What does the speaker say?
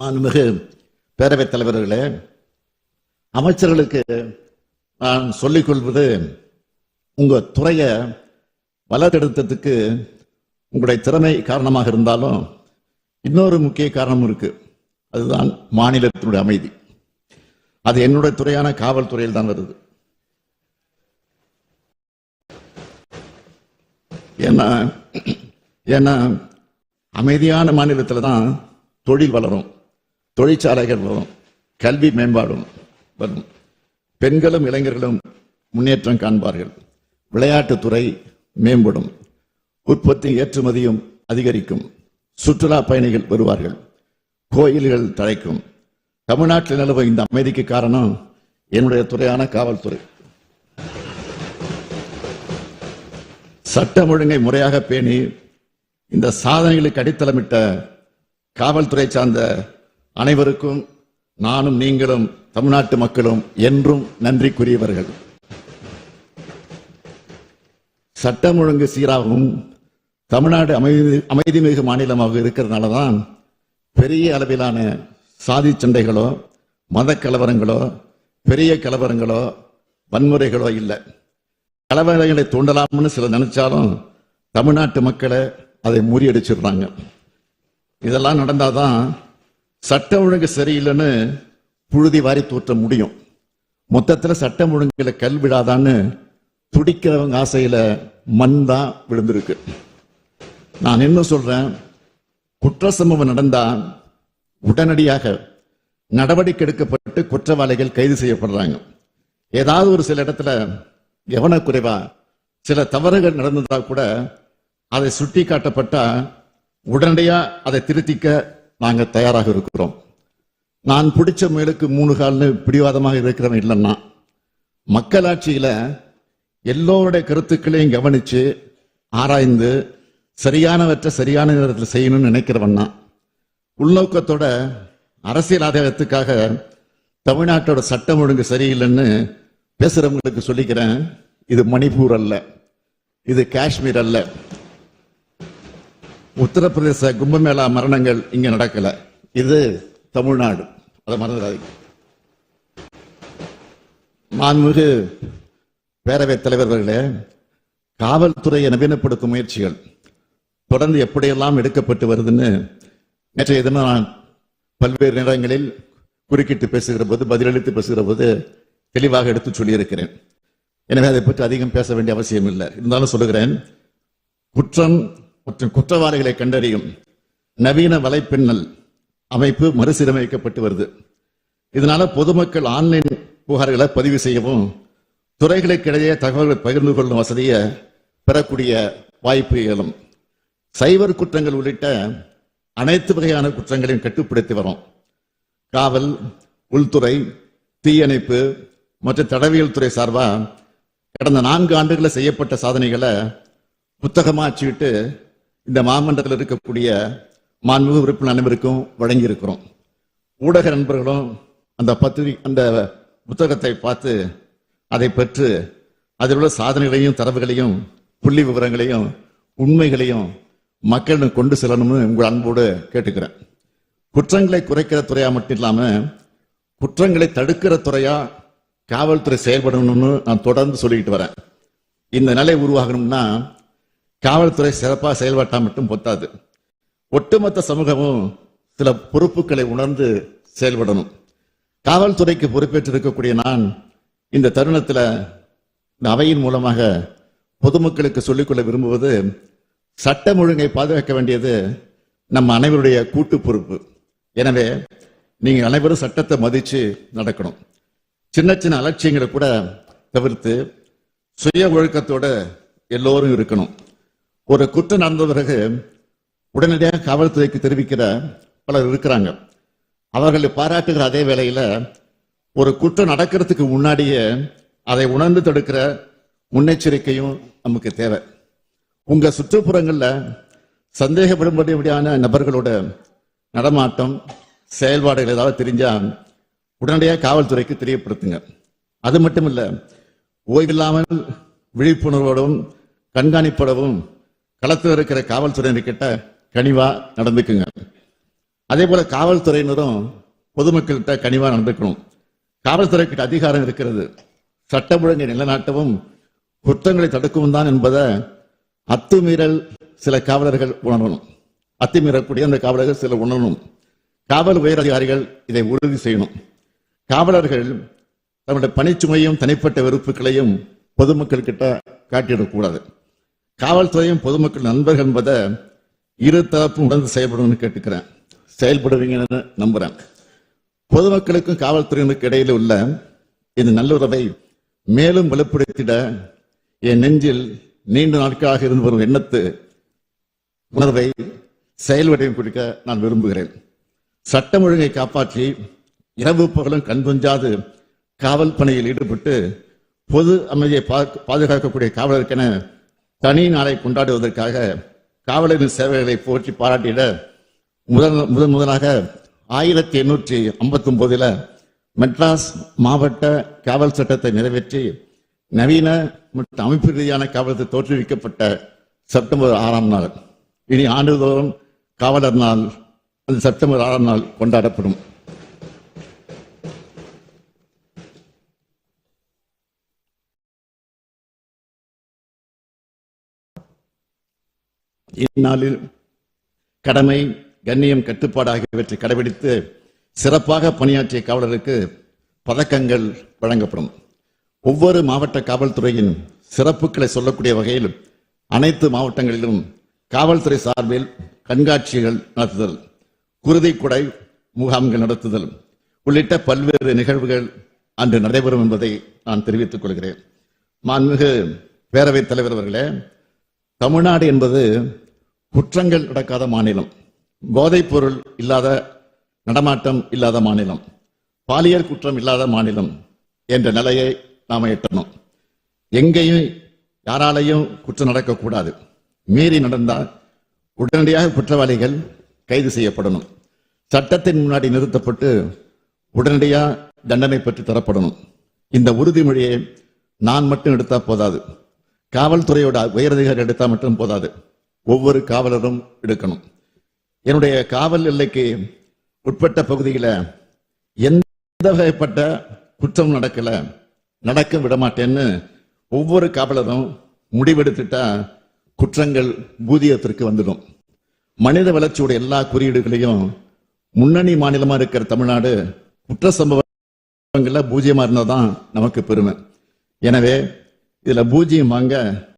மாண்புமிகு பேரவைத் தலைவர்களே அமைச்சர்களுக்கு நான் சொல்லிக் கொள்வது உங்கள் துறையை வளர்த்தெடுத்ததுக்கு உங்களுடைய திறமை காரணமாக இருந்தாலும் இன்னொரு முக்கிய காரணம் இருக்கு. அதுதான் மாநிலத்தினுடைய அமைதி. அது என்னுடைய துறையான காவல்துறையில் தான் வருது. ஏன்னா ஏன்னா அமைதியான மாநிலத்தில் தான் தொழில் வளரும். தொழிற்சாலைகள் வரும் கல்வி மேம்பாடும் வரும். பெண்களும் இளைஞர்களும் முன்னேற்றம் காண்பார்கள். விளையாட்டுத்துறை மேம்படும். உற்பத்தி ஏற்றுமதியும் அதிகரிக்கும். சுற்றுலா பயணிகள் வருவார்கள். கோயில்கள் தழைக்கும். தமிழ்நாட்டில் நிலவும் இந்த அமைதிக்கு காரணம் என்னுடைய துறையான காவல்துறை. சட்டம் ஒழுங்கை முறையாக பேணி இந்த சாதனைகளுக்கு அடித்தளமிட்ட காவல்துறை சார்ந்த அனைவருக்கும் நானும் நீங்களும் தமிழ்நாட்டு மக்களும் என்றும் நன்றிக்குரியவர்கள். சட்டம் ஒழுங்கு சீராகவும் தமிழ்நாடு அமைதி அமைதிமிகு மாநிலமாக இருக்கிறதுனால தான் பெரிய அளவிலான சாதி சண்டைகளோ மத கலவரங்களோ பெரிய கலவரங்களோ வன்முறைகளோ இல்லை. கலவரங்களை தூண்டலாம்னு சிலர் நினைச்சாலும் தமிழ்நாட்டு மக்களை அதை முறியடிச்சிடுறாங்க. இதெல்லாம் நடந்தாதான் சட்டம் ஒழுங்கு சரியில்லைன்னு புழுதி வாரி தூற்ற முடியும். மொத்தத்தில் சட்டம் ஒழுங்கில் கல் விழாதான்னு துடிக்கிறவங்க ஆசையில் மண் தான் விழுந்திருக்கு. நான் என்ன சொல்றேன் குற்ற சம்பவம் நடந்தால் உடனடியாக நடவடிக்கை எடுக்கப்பட்டு குற்றவாளிகள் கைது செய்யப்படுறாங்க. ஏதாவது ஒரு சில இடத்துல கவனக்குறைவா சில தவறுகள் நடந்ததா கூட அதை சுட்டி காட்டப்பட்டா உடனடியாக அதை திருத்திக்க நாங்கள் தயாராக இருக்கிறோம். நான் பிடிச்ச முயலுக்கு மூணு கால்னு பிடிவாதமாக இருக்கிறவன் இல்லைன்னா மக்களாட்சியில் எல்லோருடைய கருத்துக்களையும் கவனிச்சு ஆராய்ந்து சரியானவற்றை சரியான நேரத்தில் செய்யணும்னு நினைக்கிறவண்ணா உள்நோக்கத்தோட அரசியல் ஆதாயத்துக்காக தமிழ்நாட்டோட சட்டம் ஒழுங்கு சரியில்லைன்னு பேசுகிறவங்களுக்கு சொல்லிக்கிறேன். இது மணிப்பூர் அல்ல. இது காஷ்மீர் அல்ல. உத்தரப்பிரதேச கும்பமேளா மரணங்கள் இங்க நடக்கல. இது தமிழ்நாடு. அதை மறந்துடாதீங்க. மாண்புமிகு பேரவைத் தலைவர்களே காவல்துறையை நவீனப்படுத்தும் முயற்சிகள் தொடர்ந்து எப்படியெல்லாம் எடுக்கப்பட்டு வருதுன்னு நேற்றைய தினம் நான் பல்வேறு நேரங்களில் குறுக்கிட்டு பேசுகிற போது பதிலளித்து பேசுகிற போது தெளிவாக எடுத்து சொல்லியிருக்கிறேன். எனவே அதை பற்றி அதிகம் பேச வேண்டிய அவசியம் இல்லை. இருந்தாலும் சொல்லுகிறேன் குற்றம் மற்றும் குற்றவாளிகளை கண்டறியும் நவீன வலைப்பின்னல் அமைப்பு மறுசீரமைக்கப்பட்டு வருது. இதனால பொதுமக்கள் ஆன்லைன் புகார்களை பதிவு செய்யவும் துறைகளுக்கிடையே தகவல்களை பகிர்ந்து கொள்ளும் வசதியை பெறக்கூடிய வாய்ப்பு இயலும் சைபர் குற்றங்கள் உள்ளிட்ட அனைத்து வகையான குற்றங்களையும் கட்டுப்படுத்தி வரும். காவல் உள்துறை தீயணைப்பு மற்றும் தடவியல் துறை சார்பாக கடந்த நான்கு ஆண்டுகளில் செய்யப்பட்ட சாதனைகளை புத்தகமாக அச்சுவிட்டு இந்த மாமன்றத்தில் இருக்கக்கூடிய மாண்புமிகு உறுப்பினர் அனைவருக்கும் வழங்கி இருக்கிறோம் ஊடக நண்பர்களும் அந்த பத்திரி அந்த புத்தகத்தை பார்த்து அதை பெற்று அதில் உள்ள சாதனைகளையும் தரவுகளையும் புள்ளி விவரங்களையும் உண்மைகளையும் மக்களிடம் கொண்டு செல்லணும்னு உங்கள் அன்போடு கேட்டுக்கிறேன். குற்றங்களை குறைக்கிற துறையா மட்டும் இல்லாமல் குற்றங்களை தடுக்கிற துறையா காவல்துறை செயல்படணும்னு நான் தொடர்ந்து சொல்லிக்கிட்டு வரேன். இந்த நிலை உருவாகணும்னா காவல்துறை சிறப்பாக செயல்பட்டால் மட்டும் பொத்தாது. ஒட்டுமொத்த சமூகமும் சில பொறுப்புகளை உணர்ந்து செயல்படணும். காவல்துறைக்கு பொறுப்பேற்று இருக்கக்கூடிய நான் இந்த தருணத்தில் இந்த அவையின் மூலமாக பொதுமக்களுக்கு சொல்லிக்கொள்ள விரும்புவது சட்டம் ஒழுங்கை பாதுகாக்க வேண்டியது நம்ம அனைவருடைய கூட்டு பொறுப்பு. எனவே நீங்கள் அனைவரும் சட்டத்தை மதித்து நடக்கணும். சின்ன சின்ன அலட்சியங்களை கூட தவிர்த்து சுய ஒழுக்கத்தோட எல்லோரும் இருக்கணும். ஒரு குற்றம் நடந்த பிறகு உடனடியாக காவல்துறைக்கு தெரிவிக்கிற பலர் இருக்கிறாங்க. அவர்களை பாராட்டுகிற அதே வேளையில் ஒரு குற்றம் நடக்கிறதுக்கு முன்னாடியே அதை உணர்ந்து தடுக்கிற முன்னெச்சரிக்கையும் நமக்கு தேவை. உங்கள் சுற்றுப்புறங்களில் சந்தேகப்படும்படியான நபர்களோட நடமாட்டம் செயல்பாடுகள் ஏதாவது தெரிஞ்சால் உடனடியாக காவல்துறைக்கு தெரியப்படுத்துங்க. அது மட்டும் இல்லை ஓய்வில்லாமல் விழிப்புணர்வோடும் கண்காணிப்படவும் களத்தில் இருக்கிற காவல்துறையினர்கிட்ட கனிவா நடந்துக்குங்க. அதே போல காவல்துறையினரும் பொதுமக்கள்கிட்ட கனிவா நடந்துக்கணும். காவல்துறைக்கிட்ட அதிகாரம் இருக்கிறது. சட்டம் ஒழுங்கை நிலைநாட்டவும் குற்றங்களை தடுக்கவும் தான் என்பதை அத்துமீறல் சில காவலர்கள் உணரணும். அத்துமீறக்கூடிய அந்த காவலர்கள் சில உணரணும். காவல் உயர் அதிகாரிகள் இதை உறுதி செய்யணும். காவலர்கள் தன்னுடைய பணிச்சுமையும் தனிப்பட்ட வெறுப்புகளையும் பொதுமக்கள் கிட்ட காட்டிடக்கூடாது. காவல்துறையும் பொதுமக்கள் நண்பர்கள் என்பதை இரு தரப்பும் உணர்ந்து செயல்படணும்னு கேட்டுக்கிறேன். செயல்படுவீங்கன்னு நம்புறேன். பொதுமக்களுக்கும் காவல்துறையினருக்கு இடையில உள்ள இந்த நல்லுறவை மேலும் வலுப்படுத்திட என் நெஞ்சில் நீண்ட நாட்களாக இருந்து வரும் எண்ணத்து உணர்வை செயல்வடையும் கொடுக்க நான் விரும்புகிறேன். சட்டம் ஒழுங்கை காப்பாற்றி இரவு பகலும் கண்துஞ்சாது காவல் பணியில் ஈடுபட்டு பொது அமைதியை பா- பாதுகாக்கக்கூடிய காவலருக்கென தனி நாளை கொண்டாடுவதற்காக காவலரின் சேவைகளை போற்றி பாராட்டிட முதல் முதன் முதலாக ஆயிரத்தி எண்ணூற்றி ஐம்பத்தி ஒன்பதுல மெட்ராஸ் மாவட்ட காவல் சட்டத்தை நிறைவேற்றி நவீன மற்றும் அமைப்பு ரீதியான காவலத்தை தோற்றுவிக்கப்பட்ட செப்டம்பர் ஆறாம் நாள். இனி ஆண்டுதோறும் காவலர் நாள் அந்த செப்டம்பர் ஆறாம் நாள் கொண்டாடப்படும். இந்நாளில் கடமை கண்ணியம் கட்டுப்பாடு ஆகியவற்றை கடைபிடித்து சிறப்பாக பணியாற்றிய காவலருக்கு பதக்கங்கள் வழங்கப்படும். ஒவ்வொரு மாவட்ட காவல்துறையின் சிறப்புகளை சொல்லக்கூடிய வகையில் அனைத்து மாவட்டங்களிலும் காவல்துறை சார்பில் கண்காட்சிகள் நடத்துதல் குருதி குடை முகாம்கள் நடத்துதல் உள்ளிட்ட பல்வேறு நிகழ்வுகள் அன்று நடைபெறும் என்பதை நான் தெரிவித்துக் கொள்கிறேன். மாண்புமிகு பேரவைத் தலைவர் அவர்களே தமிழ்நாடு என்பது குற்றங்கள் நடக்காத மாநிலம். போதைப் பொருள் இல்லாத நடமாட்டம் இல்லாத மாநிலம். பாலியல் குற்றம் இல்லாத மாநிலம் என்ற நிலையை நாம் எட்டணும். எங்கேயும் யாராலையும் குற்றம் நடக்கக்கூடாது. மீறி நடந்தால் உடனடியாக குற்றவாளிகள் கைது செய்யப்படணும். சட்டத்தின் முன்னாடி நிறுத்தப்பட்டு உடனடியாக தண்டனை பெற்று தரப்படணும். இந்த உறுதிமொழியை நான் மட்டும் எடுத்தால் போதாது. காவல்துறையோட உயரதிகாரி எடுத்தா மட்டும் போதாது. ஒவ்வொரு காவலரும் எடுக்கணும். என்னுடைய காவல் எல்லைக்கு உட்பட்ட பகுதியில் எந்த வகைப்பட்ட குற்றம் நடக்கல நடக்க விட மாட்டேன்னு ஒவ்வொரு காவலரும் முடிவெடுத்துட்டா குற்றங்கள் பூஜ்ஜியத்திற்கு வந்துடும். மனித வளர்ச்சியோட எல்லா குறியீடுகளையும் முன்னணி மாநிலமா இருக்கிற தமிழ்நாடு குற்ற சம்பவங்கள்ல பூஜ்ஜியமா இருந்தாதான் நமக்கு பெருமை. எனவே இதுல பூஜ்ஜியம் வாங்க.